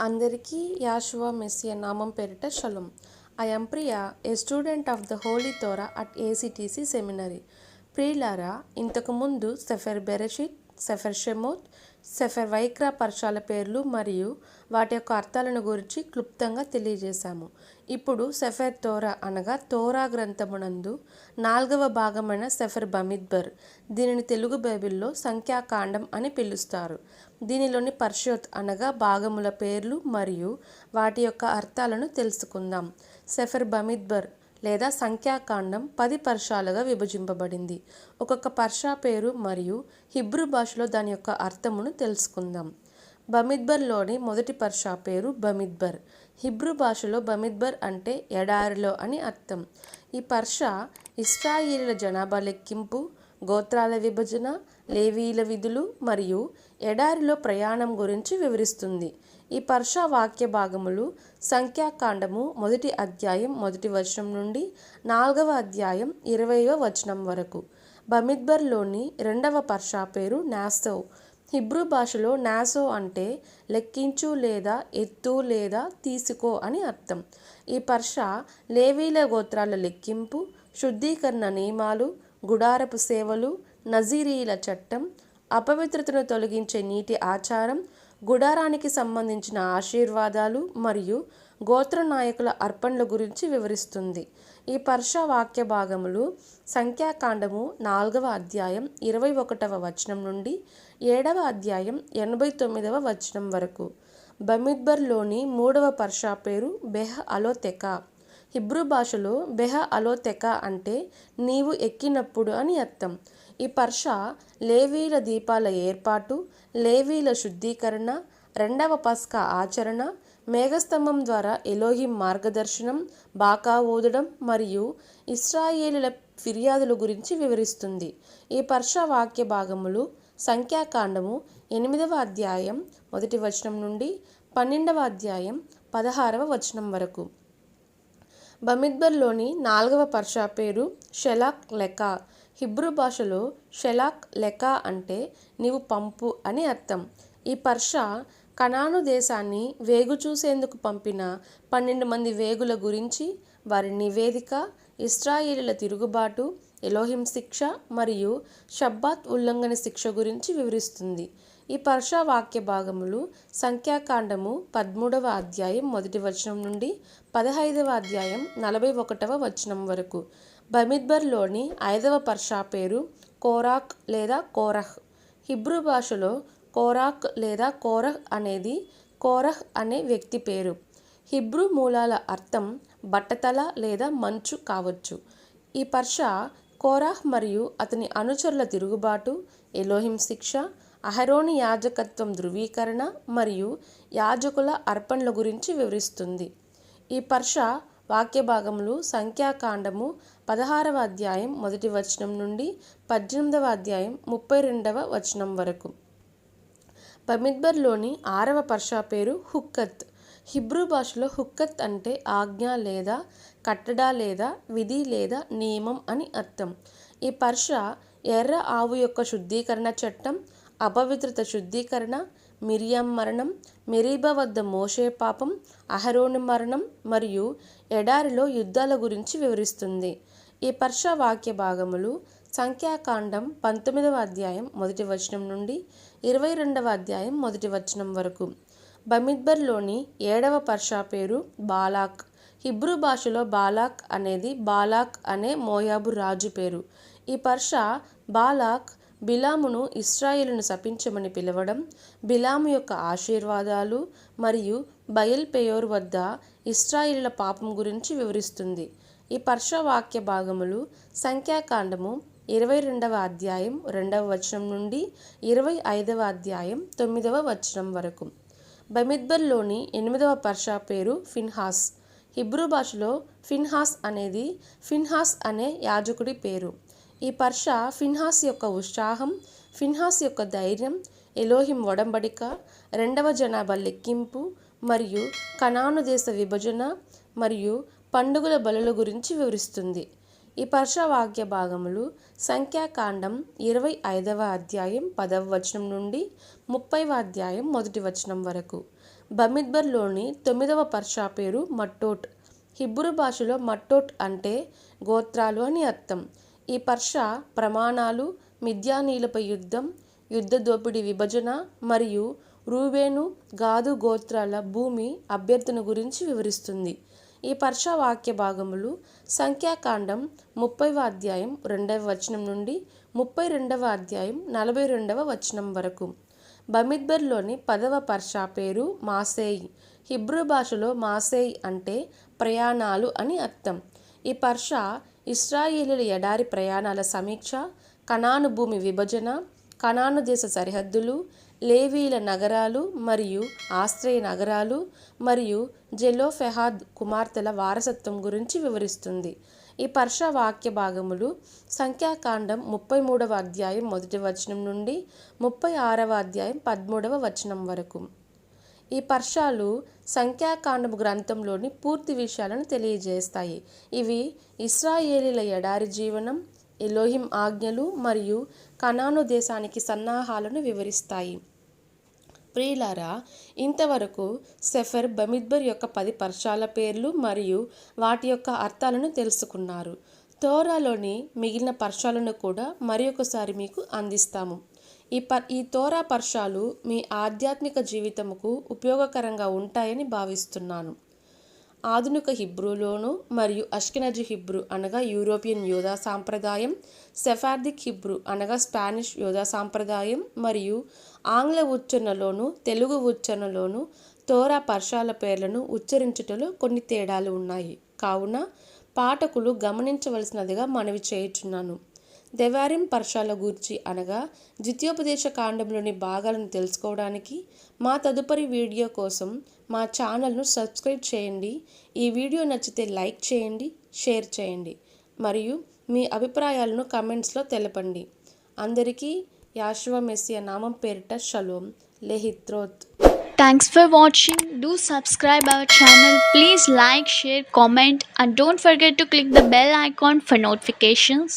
అందరికీ యాషువా మెస్సియ నామం పేరిట shalom. I am Priya a student of the holy Torah at ACTC seminary. ప్రియులారా ఇంతకుముందు సెఫెర్ బెరషిత్ సెఫెర్ షెమోత్ సెఫెర్ వైక్రా పర్షాల పేర్లు మరియు వాటి యొక్క అర్థాలను గురించి క్లుప్తంగా తెలియజేశాము. ఇప్పుడు సెఫెర్ తోరా అనగా తోరా గ్రంథమునందు నాలుగవ భాగమైన సెఫెర్ బమిద్బర్ దీనిని తెలుగు బైబిల్లో సంఖ్యాకాండం అని పిలుస్తారు. దీనిలోని పర్షోత్ అనగా భాగముల పేర్లు మరియు వాటి యొక్క అర్థాలను తెలుసుకుందాం. సెఫెర్ బమిద్బర్ లేదా సంఖ్యాకాండం పది పర్షాలుగా విభజింపబడింది. ఒక్కొక్క పర్షా పేరు మరియు హిబ్రూ భాషలో దాని యొక్క అర్థమును తెలుసుకుందాం. బమిద్బర్లోని మొదటి పర్షా పేరు బమిద్బర్. హిబ్రూ భాషలో బమిద్బర్ అంటే ఎడారిలో అని అర్థం. ఈ పర్షా ఇస్రాయిలీల జనాభా లెక్కింపు గోత్రాల విభజన లేవీల విధులు మరియు ఎడారిలో ప్రయాణం గురించి వివరిస్తుంది. ఈ పర్షా వాక్య భాగములు సంఖ్యాకాండము మొదటి అధ్యాయం మొదటి వచనం నుండి నాలుగవ అధ్యాయం ఇరవైవ వచనం వరకు. బమిద్బర్లోని రెండవ పర్షా పేరు నాసో. హిబ్రూ భాషలో నాసో అంటే లెక్కించు లేదా ఎత్తు లేదా తీసుకో అని అర్థం. ఈ పర్షా లేవీల గోత్రాల లెక్కింపు శుద్ధీకరణ నియమాలు గుడారపు సేవలు నజీరీల చట్టం అపవిత్రతను తొలగించే నీటి ఆచారం గుడారానికి సంబంధించిన ఆశీర్వాదాలు మరియు గోత్ర నాయకుల అర్పణల గురించి వివరిస్తుంది. ఈ పర్షా వాక్య భాగములు సంఖ్యాకాండము నాలుగవ అధ్యాయం ఇరవై ఒకటవ వచనం నుండి ఏడవ అధ్యాయం ఎనభై తొమ్మిదవ వచనం వరకు. బమిద్బర్లోని మూడవ పర్షా పేరు బెహ్ అలోతెకా హిబ్రూ భాషలో బెహ అలోతెక అంటే నీవు ఎక్కినప్పుడు అని అర్థం. ఈ పర్ష లేవీల దీపాల ఏర్పాటు లేవీల శుద్ధీకరణ రెండవ పస్కా ఆచరణ మేఘస్తంభం ద్వారా ఎలోహిం మార్గదర్శనం బాకా ఊదడం మరియు ఇస్రాయేలుల ఫిర్యాదుల గురించి వివరిస్తుంది. ఈ పర్ష వాక్య భాగములు సంఖ్యాకాండము ఎనిమిదవ అధ్యాయం మొదటి వచనం నుండి పన్నెండవ అధ్యాయం పదహారవ వచనం వరకు. బమిద్బర్లోని నాలుగవ పర్షా పేరు షెలాక్ లెకా హిబ్రూ భాషలో షెలాక్ లెకా అంటే నీవు పంపు అని అర్థం. ఈ పర్షా కనాను దేశాన్ని వేగు చూసేందుకు పంపిన పన్నెండు మంది వేగుల గురించి వారి నివేదిక ఇస్రాయిలీల తిరుగుబాటు ఎలోహిం శిక్ష మరియు షబ్బాత్ ఉల్లంఘన శిక్ష గురించి వివరిస్తుంది. ఈ పర్షా వాక్య భాగములు సంఖ్యాకాండము పదమూడవ అధ్యాయం మొదటి వచనం నుండి పదహైదవ అధ్యాయం నలభై ఒకటవ వచనం వరకు. బమిద్బర్లోని ఐదవ పర్షా పేరు కోరాక్ లేదా కోరహ్. హిబ్రూ భాషలో కోరాక్ లేదా కోరహ్ అనేది కోరహ్ అనే వ్యక్తి పేరు. హిబ్రూ మూలాల అర్థం బట్టతల లేదా మంచు కావచ్చు. ఈ పర్ష కోరాహ్ మరియు అతని అనుచరుల తిరుగుబాటు ఎలోహిం శిక్ష అహరోని యాజకత్వం ధృవీకరణ మరియు యాజకుల అర్పణల గురించి వివరిస్తుంది. ఈ పర్ష వాక్య భాగములు సంఖ్యాకాండము పదహారవ అధ్యాయం మొదటి వచనం నుండి పద్దెనిమిదవ అధ్యాయం ముప్పై రెండవ వచనం వరకు. బమిద్బర్లోని ఆరవ పర్షా పేరు హుక్కత్. హిబ్రూ భాషలో హుక్కత్ అంటే ఆజ్ఞ లేదా కట్టడ లేదా విధి లేదా నియమం అని అర్థం. ఈ పర్ష ఎర్ర ఆవు యొక్క శుద్ధీకరణ చట్టం అపవిత్రత శుద్ధీకరణ మిరియం మరణం మెరీబా వద్ద మోషే పాపం అహరోని మరణం మరియు ఎడారిలో యుద్ధాల గురించి వివరిస్తుంది. ఈ పర్ష వాక్య భాగములు సంఖ్యాకాండం పంతొమ్మిదవ అధ్యాయం మొదటి వచనం నుండి ఇరవై రెండవ అధ్యాయం మొదటి వచనం వరకు. బమిద్బర్లోని ఏడవ పర్షా పేరు బాలాక్. హిబ్రూ భాషలో బాలాక్ అనేది బాలాక్ అనే మోయాబు రాజు పేరు. ఈ పర్ష బాలాక్ బిలామును ఇస్రాయిలును శపించమని పిలవడం బిలాము యొక్క ఆశీర్వాదాలు మరియు బయల్ పెయోర్ వద్ద ఇస్రాయిలుల పాపం గురించి వివరిస్తుంది. ఈ పర్ష వాక్య భాగములు సంఖ్యాకాండము ఇరవై రెండవ అధ్యాయం రెండవ వచనం నుండి ఇరవై ఐదవ అధ్యాయం తొమ్మిదవ వచనం వరకు. బమిద్బర్లోని ఎనిమిదవ పర్షా పేరు ఫిన్హాస్. హిబ్రూ భాషలో ఫిన్హాస్ అనేది ఫిన్హాస్ అనే యాజకుడి పేరు. ఈ పర్ష ఫిన్హాస్ యొక్క ఉత్సాహం ఫిన్హాస్ యొక్క ధైర్యం ఎలోహిం ఒడంబడిక రెండవ జనాభా లెక్కింపు మరియు కనాను దేశ విభజన మరియు పండుగల బలుల గురించి వివరిస్తుంది. ఈ పర్షవాక్య భాగములు సంఖ్యాకాండం ఇరవై ఐదవ అధ్యాయం పదవ వచనం నుండి ముప్పైవ అధ్యాయం మొదటి వచనం వరకు. బమిద్బర్లోని తొమ్మిదవ పర్షా పేరు మట్టోట్. హిబ్బురు భాషలో మట్టోట్ అంటే గోత్రాలు అని అర్థం. ఈ పర్ష ప్రమాణాలు మిద్యానీలపై యుద్ధం యుద్ధ దోపిడీ విభజన మరియు రూబేను గాదు గోత్రాల భూమి అభ్యర్థన గురించి వివరిస్తుంది. ఈ పర్షా వాక్య భాగములు సంఖ్యాకాండం ముప్పైవ అధ్యాయం రెండవ వచనం నుండి ముప్పై రెండవ అధ్యాయం నలభై రెండవ వచనం వరకు. బమిద్బర్లోని పదవ పర్షా పేరు మాసేయి. హిబ్రూ భాషలో మాసేయి అంటే ప్రయాణాలు అని అర్థం. ఈ పర్షా ఇస్రాయేలీల ఎడారి ప్రయాణాల సమీక్ష కనాను భూమి విభజన కనాను దేశ సరిహద్దులు లేవీల నగరాలు మరియు ఆశ్రయ నగరాలు మరియు జెలోఫెహాద్ కుమార్తెల వారసత్వం గురించి వివరిస్తుంది. ఈ పర్ష వాక్య భాగములు సంఖ్యాకాండం ముప్పై మూడవ అధ్యాయం మొదటి వచనం నుండి ముప్పై ఆరవ అధ్యాయం పదమూడవ వచనం వరకు. ఈ పర్షాలు సంఖ్యాకాండము గ్రంథంలోని పూర్తి విషయాలను తెలియజేస్తాయి. ఇవి ఇస్రాయేలీల ఎడారి జీవనం ఎలోహిం ఆజ్ఞలు మరియు కనాను దేశానికి సన్నాహాలను వివరిస్తాయి. ప్రియులారా ఇంతవరకు సెఫర్ బమిద్బర్ యొక్క పది పర్షాల పేర్లు మరియు వాటి యొక్క అర్థాలను తెలుసుకున్నారు. తోరాలోని మిగిలిన పర్షాలను కూడా మరి ఒకసారి మీకు అందిస్తాము. ఈ ప ఈ తోరా పర్షాలు మీ ఆధ్యాత్మిక జీవితముకు ఉపయోగకరంగా ఉంటాయని భావిస్తున్నాను. ఆధునిక హిబ్రూలోను మరియు అష్కినజ్ హిబ్రూ అనగా యూరోపియన్ యోధా సాంప్రదాయం సెఫార్దిక్ హిబ్రూ అనగా స్పానిష్ యోధా సాంప్రదాయం మరియు ఆంగ్ల ఉచ్చరణలోను తెలుగు ఉచ్చరణలోను తోరా పర్షాల పేర్లను ఉచ్చరించుటలో కొన్ని తేడాలు ఉన్నాయి. కావున పాఠకులు గమనించవలసినదిగా మనవి చేయుచున్నాను. దెవారిం పర్షాల గూర్చి అనగా ద్వితీయోపదేశ కాండంలోని భాగాలను తెలుసుకోవడానికి మా తదుపరి వీడియో కోసం మా ఛానల్ను సబ్స్క్రైబ్ చేయండి ఈ వీడియో నచ్చితే లైక్ చేయండి షేర్ చేయండి మరియు మీ అభిప్రాయాలను కమెంట్స్లో తెలపండి అందరికీ యాశువ మెస్సియ నామం పేరిట షలోం లెహిత్రోత్ Thanks for watching. Do subscribe our channel. Please like, share, comment and don't forget to click the bell icon for notifications.